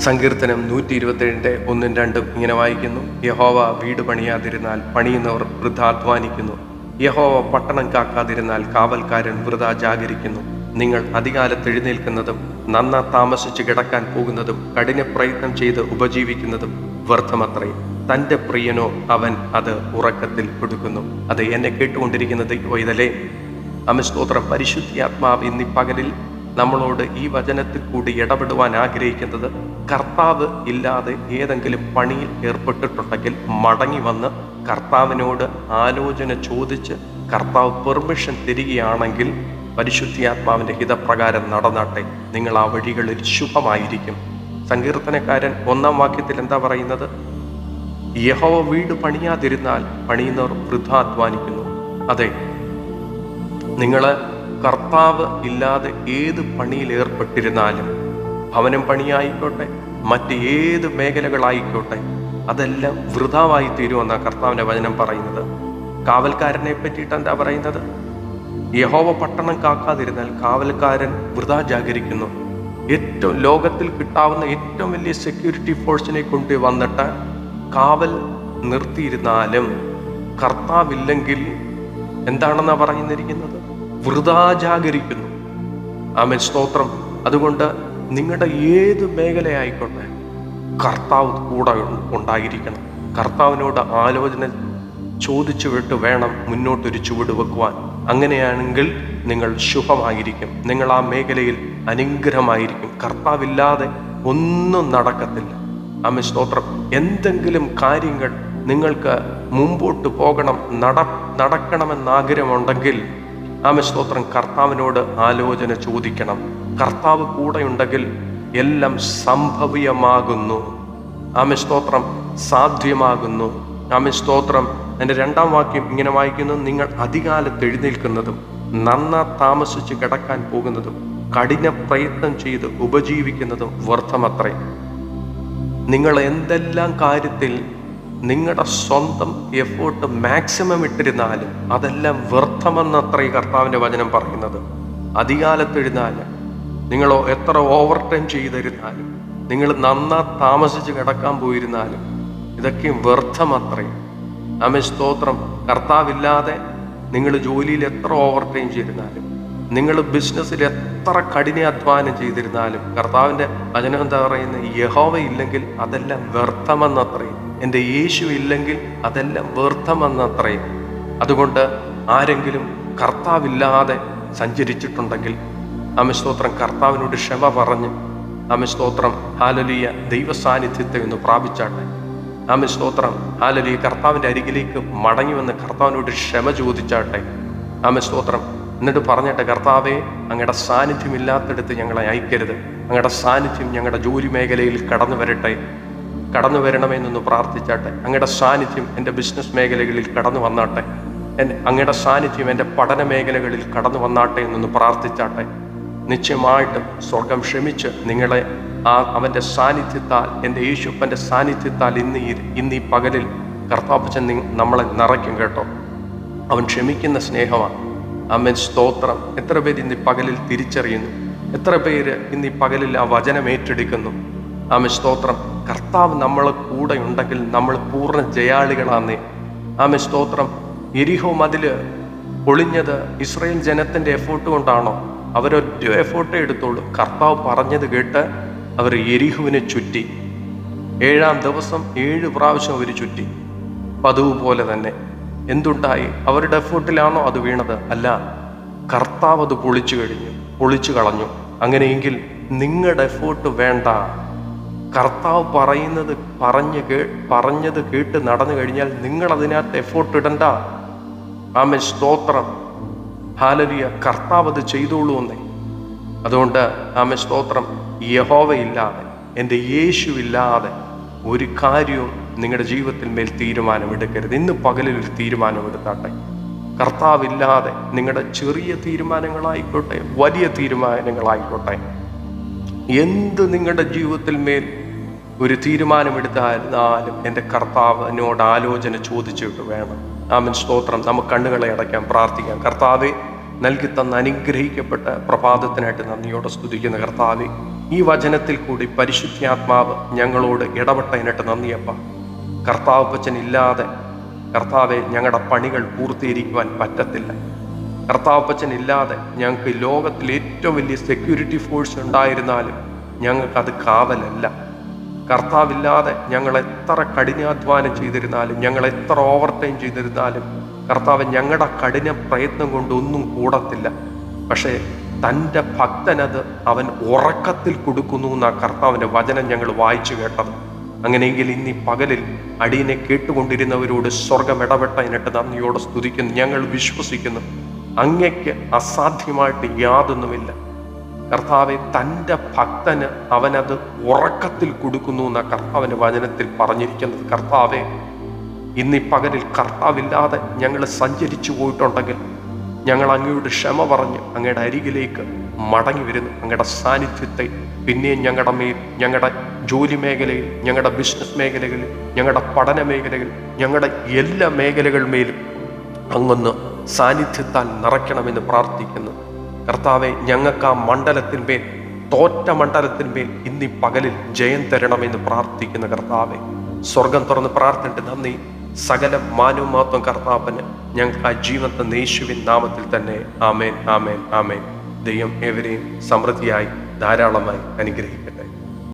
സങ്കീർത്തനം നൂറ്റി ഇരുപത്തേഴിന്റെ ഒന്നും രണ്ടും ഇങ്ങനെ വായിക്കുന്നു. യഹോവ വീട് പണിയാതിരുന്നാൽ പണിയുന്നവർ വൃദ്ധാധ്വാനിക്കുന്നു യഹോവ പട്ടണം കാക്കാതിരുന്നാൽ കാവൽക്കാരൻ വൃത ജാഗരിക്കുന്നു. നിങ്ങൾ അധികാലത്ത് എഴുന്നേൽക്കുന്നതും നന്ന താമസിച്ച് കിടക്കാൻ പോകുന്നതും കഠിന പ്രയത്നം ചെയ്ത് ഉപജീവിക്കുന്നതും വ്യർത്ഥമത്രേ. തന്റെ പ്രിയനോ അവൻ അത് ഉറക്കത്തിൽ കൊടുക്കുന്നു. അത് എന്നെ കേട്ടുകൊണ്ടിരിക്കുന്ന അമിസ്തോത്ര പരിശുദ്ധി പരിശുദ്ധിയാത്മാവ് ഇന്നി പകലിൽ നമ്മളോട് ഈ വചനത്തിൽ കൂടി ഇടപെടുവാൻ ആഗ്രഹിക്കുന്നത് കർത്താവ് ഇല്ലാതെ ഏതെങ്കിലും പണിയിൽ ഏർപ്പെട്ടിട്ടുണ്ടെങ്കിൽ മടങ്ങി വന്ന് കർത്താവിനോട് ആലോചന ചോദിച്ച് കർത്താവ് പെർമിഷൻ തരികയാണെങ്കിൽ പരിശുദ്ധിയാത്മാവിന്റെ ഹിതപ്രകാരം നടന്നാട്ടെ. നിങ്ങൾ ആ വഴികളിൽ ശുഭമായിരിക്കും. സങ്കീർത്തനക്കാരൻ ഒന്നാം വാക്യത്തിൽ എന്താ പറയുന്നത്? യഹോവ വീട് പണിയാതിരുന്നാൽ പണിയുന്നവർ വൃദ്ധാധ്വാനിക്കുന്നു അതെ നിങ്ങൾ കർത്താവ് ഇല്ലാതെ ഏത് പണിയിൽ ഏർപ്പെട്ടിരുന്നാലും ഭവനം പണിയായിക്കോട്ടെ മറ്റ് ഏത് മേഖലകളായിക്കോട്ടെ അതെല്ലാം വൃതാവായി തീരുമെന്ന കർത്താവിന്റെ വചനം പറയുന്നത്. കാവൽക്കാരനെ പറ്റിയിട്ട് എന്താ പറയുന്നത്? യഹോവ പട്ടണം കാക്കാതിരുന്നാൽ കാവൽക്കാരൻ വൃതാ ജാഗരിക്കുന്നു. ഏറ്റവും ലോകത്തിൽ കിട്ടാവുന്ന ഏറ്റവും വലിയ സെക്യൂരിറ്റി ഫോഴ്സിനെ കൊണ്ട് വന്നിട്ട് കാവൽ നിർത്തിയിരുന്നാലും കർത്താവില്ലെങ്കിൽ എന്താണെന്നാണ് പറയുന്നിരിക്കുന്നത്? വൃതാ ജാഗരിക്കുന്നു. ആമൻ. സ്തോത്രം. അതുകൊണ്ട് നിങ്ങളുടെ ഏത് മേഖലയായിക്കോട്ടെ കർത്താവ് കൂടെ ഉണ്ടായിരിക്കണം. കർത്താവിനോട് ആലോചന ചോദിച്ചു വിട്ട് വേണം മുന്നോട്ടൊരു ചുവട് വെക്കുവാൻ. അങ്ങനെയാണെങ്കിൽ നിങ്ങൾ ശുഭമായിരിക്കും. നിങ്ങൾ ആ മേഖലയിൽ അനുഗ്രഹമായിരിക്കും. കർത്താവില്ലാതെ ഒന്നും നടക്കത്തില്ല. ആമേ സ്തോത്രം. എന്തെങ്കിലും കാര്യങ്ങൾ നിങ്ങൾക്ക് മുമ്പോട്ട് പോകണം നട നടക്കണമെന്ന് ആഗ്രഹമുണ്ടെങ്കിൽ ആമ സ്തോത്രം കർത്താവിനോട് ആലോചന ചോദിക്കണം. കർത്താവ് കൂടെയുണ്ടെങ്കിൽ എല്ലാം സംഭവ്യമാകുന്നു. ആമ സ്തോത്രം സാധ്യമാകുന്നു. ആമ സ്തോത്രം എന്റെ രണ്ടാം വാക്യം ഇങ്ങനെ വായിക്കുന്നു. നിങ്ങൾ അധികാലത്ത് എഴുന്നേൽക്കുന്നതും നന്ന താമസിച്ച് കിടക്കാൻ പോകുന്നതും കഠിന പ്രയത്നം ചെയ്ത് ഉപജീവിക്കുന്നതും വ്യർത്ഥമത്രേ. നിങ്ങൾ എന്തെല്ലാം കാര്യത്തിൽ നിങ്ങളുടെ സ്വന്തം എഫേർട്ട് മാക്സിമം ഇട്ടിരുന്നാലും അതെല്ലാം വ്യർത്ഥമെന്നത്രേ കർത്താവിന്റെ വചനം പറയുന്നത്. അധികാലത്തെഴുന്നാലും നിങ്ങളോ എത്ര ഓവർ ടൈം ചെയ്തിരുന്നാലും നിങ്ങൾ നന്നാ താമസിച്ച് കിടക്കാൻ പോയിരുന്നാലും ഇതൊക്കെ വ്യർത്ഥമത്രേ. നമ്മെ സ്തോത്രം. കർത്താവില്ലാതെ നിങ്ങൾ ജോലിയിൽ എത്ര ഓവർ ടൈം ചെയ്തിരുന്നാലും നിങ്ങൾ ബിസിനസ്സിൽ എത്ര കഠിന അധ്വാനം ചെയ്തിരുന്നാലും കർത്താവിന്റെ വചനം എന്താ പറയുന്നത് യഹോവ ഇല്ലെങ്കിൽ അതെല്ലാം വ്യർത്ഥമെന്നത്രേ. എന്റെ യേശു ഇല്ലെങ്കിൽ അതെല്ലാം വ്യർത്ഥമെന്നത്രേ അതുകൊണ്ട് ആരെങ്കിലും കർത്താവില്ലാതെ സഞ്ചരിച്ചിട്ടുണ്ടെങ്കിൽ അമിസ്തോത്രം കർത്താവിനോട് ക്ഷമ പറഞ്ഞ് അമിസ്തോത്രം ഹാലലിയ ദൈവ സാന്നിധ്യത്തെ ഒന്ന് പ്രാപിച്ചാട്ടെ. ആമി സ്തോത്രം ഹാലലി കർത്താവിന്റെ അരികിലേക്ക് മടങ്ങി വന്ന് കർത്താവിനോട് ക്ഷമ ചോദിച്ചാട്ടെ. ആമി സ്തോത്രം എന്നിട്ട് പറഞ്ഞിട്ട് കർത്താവേ അങ്ങയുടെ സാന്നിധ്യം ഇല്ലാത്തടത്ത് ഞങ്ങളെ അയക്കരുത്. അങ്ങയുടെ സാന്നിധ്യം ഞങ്ങളുടെ ജോലി മേഖലയിൽ കടന്നു വരട്ടെ കടന്നു വരണമെന്നൊന്ന് പ്രാർത്ഥിച്ചാട്ടെ. അങ്ങയുടെ സാന്നിധ്യം എന്റെ ബിസിനസ് മേഖലകളിൽ കടന്നു വന്നാട്ടെ. എന്റെ അങ്ങയുടെ സാന്നിധ്യം എന്റെ പഠന മേഖലകളിൽ കടന്നു വന്നാട്ടെ എന്നൊന്ന് പ്രാർത്ഥിച്ചാട്ടെ. നിശ്ചയമായിട്ടും സ്വർഗം ക്ഷമിച്ച് നിങ്ങളെ ആ അവന്റെ സാന്നിധ്യത്താൽ എന്റെ യേശുപ്പന്റെ സാന്നിധ്യത്താൽ ഇന്ന് ഈ ഇന്ന് ഈ പകലിൽ കർത്താപ്പച്ചൻ നമ്മളെ നിറയ്ക്കും കേട്ടോ. അവൻ ക്ഷമിക്കുന്ന സ്നേഹമാണ് അമ്മൻ സ്തോത്രം. എത്ര പേര് ഇന്ന് പകലിൽ തിരിച്ചറിയുന്നു. എത്ര പേര് ഇന്ന് ഈ പകലിൽ ആ വചനം ഏറ്റെടുക്കുന്നു. അമ്മ സ്തോത്രം. കർത്താവ് നമ്മളെ കൂടെ ഉണ്ടെങ്കിൽ നമ്മൾ പൂർണ ജയാളികളാന്നേ. ആമ സ്തോത്രം. എരിഹോ മതിൽ ഒളിഞ്ഞത് ഇസ്രയേൽ ജനത്തിന്റെ എഫോർട്ട് കൊണ്ടാണോ? അവരൊറ്റ എഫോർട്ടേ എടുത്തോളൂ. കർത്താവ് പറഞ്ഞത് കേട്ട് അവർ എരിഹുവിനെ ചുറ്റി. ഏഴാം ദിവസം ഏഴ് പ്രാവശ്യം അവർ ചുറ്റി. പതിവ് പോലെ തന്നെ. എന്തുണ്ടായി? അവരുടെ എഫേർട്ടിലാണോ അത് വീണത്? അല്ല. കർത്താവ് അത് പൊളിച്ചു കഴിഞ്ഞു. പൊളിച്ചു കളഞ്ഞു. അങ്ങനെയെങ്കിൽ നിങ്ങളുടെ എഫേർട്ട് വേണ്ട. കർത്താവ് പറയുന്നത് പറഞ്ഞ് കേ പറഞ്ഞത് കേട്ട് നടന്നു കഴിഞ്ഞാൽ നിങ്ങൾ അതിനകത്ത് എഫോർട്ട് ഇടണ്ട. ആമെ സ്തോത്രം. ഹാലലിയ കർത്താവ് അത് ചെയ്തോളൂ എന്നേ. അതുകൊണ്ട് ആമെ സ്തോത്രം. യഹോവയില്ലാതെ എന്റെ യേശു ഇല്ലാതെ ഒരു കാര്യവും നിങ്ങളുടെ ജീവിതത്തിൽ മേൽ തീരുമാനമെടുക്കരുത് ഇന്ന് പകലിൽ ഒരു തീരുമാനമെടുത്താട്ടെ കർത്താവില്ലാതെ നിങ്ങളുടെ ചെറിയ തീരുമാനങ്ങളായിക്കോട്ടെ വലിയ തീരുമാനങ്ങളായിക്കോട്ടെ. എന്ത് നിങ്ങളുടെ ജീവിതത്തിൽ മേൽ ഒരു തീരുമാനമെടുത്തായിരുന്നാലും എന്റെ കർത്താവിനോട് ആലോചന ചോദിച്ചിട്ട് വേണം. ആമൻ. സ്തോത്രം. നമുക്ക് കണ്ണുകളെ അടയ്ക്കാൻ പ്രാർത്ഥിക്കാം. കർത്താവെ നൽകി തന്ന അനുഗ്രഹിക്കപ്പെട്ട പ്രഭാതത്തിനായിട്ട് നന്ദിയോടെ സ്തുതിക്കുന്ന കർത്താവെ. ഈ വചനത്തിൽ കൂടി പരിശുദ്ധാത്മാവ് ഞങ്ങളോട് ഇടപെട്ടതിനായിട്ട് നന്ദിയപ്പ. കർത്താവപ്പച്ചൻ ഇല്ലാതെ കർത്താവെ ഞങ്ങളുടെ പണികൾ പൂർത്തീകരിക്കുവാൻ പറ്റത്തില്ല. കർത്താവപ്പച്ചൻ ഇല്ലാതെ ഞങ്ങൾക്ക് ലോകത്തിൽ ഏറ്റവും വലിയ സെക്യൂരിറ്റി ഫോഴ്സ് ഉണ്ടായിരുന്നാലും ഞങ്ങൾക്കത് കാവലല്ല. കർത്താവില്ലാതെ ഞങ്ങൾ എത്ര കഠിനാധ്വാനം ചെയ്തിരുന്നാലും ഞങ്ങൾ എത്ര ഓവർ ടൈം ചെയ്തിരുന്നാലും കർത്താവ് ഞങ്ങളുടെ കഠിന പ്രയത്നം കൊണ്ടൊന്നും കൂടത്തില്ല. പക്ഷേ തന്റെ ഭക്തനത് അവൻ ഉറക്കത്തിൽ കൊടുക്കുന്നു എന്ന കർത്താവിന്റെ വചനം ഞങ്ങൾ വായിച്ചു കേട്ടത്. അങ്ങനെയെങ്കിൽ ഇന്ന് പകലിൽ അടിയനെ കേട്ടുകൊണ്ടിരുന്നവരോട് സ്വർഗം ഇടപെട്ടതിനിട്ട് നന്ദിയോടെ സ്തുതിക്കുന്നു. ഞങ്ങൾ വിശ്വസിക്കുന്നു. അങ്ങയ്ക്ക് അസാധ്യമായിട്ട് യാതൊന്നുമില്ല. കർത്താവെ തന്റെ ഭക്തന് അവനത് ഉറക്കത്തിൽ കൊടുക്കുന്നു എന്ന കർത്താവിന്റെ വചനത്തിൽ പറഞ്ഞിരിക്കുന്നത്. കർത്താവെ ഇന്ന് പകലിൽ കർത്താവില്ലാതെ ഞങ്ങൾ സഞ്ചരിച്ചു പോയിട്ടുണ്ടെങ്കിൽ ഞങ്ങൾ അങ്ങയുടെ ക്ഷമ പറഞ്ഞ് അങ്ങയുടെ അരികിലേക്ക് മടങ്ങി വരുന്നു. അങ്ങയുടെ സാന്നിധ്യത്തെ പിന്നെയും ഞങ്ങളുടെ മേൽ ഞങ്ങളുടെ ജോലി മേഖലയിൽ ഞങ്ങളുടെ ബിസിനസ് മേഖലകളിൽ ഞങ്ങളുടെ പഠന മേഖലകളിൽ ഞങ്ങളുടെ എല്ലാ മേഖലകൾ മേലും അങ്ങൊന്ന് സാന്നിധ്യത്താൽ നിറയ്ക്കണമെന്ന് പ്രാർത്ഥിക്കുന്നു. കർത്താവെ ഞങ്ങൾക്ക് ആ മണ്ഡലത്തിന്മേൽ തോറ്റ മണ്ഡലത്തിന്മേൽ ഇന്നീ പകലിൽ ജയം തരണമെന്ന് പ്രാർത്ഥിക്കുന്ന കർത്താവെ സ്വർഗം തുറന്ന് പ്രാർത്ഥിട്ട് നന്ദി. സകല മാനവും മഹത്വം കർത്താപ്പന് ഞങ്ങൾക്ക് ആ ജീവൻ തന്ന യേശുവിൻ നാമത്തിൽ തന്നെ. ആമേൻ ആമേൻ ആമേൻ. ദൈവം ഏവരെയും സമൃദ്ധിയായി ധാരാളമായി അനുഗ്രഹിക്കട്ടെ.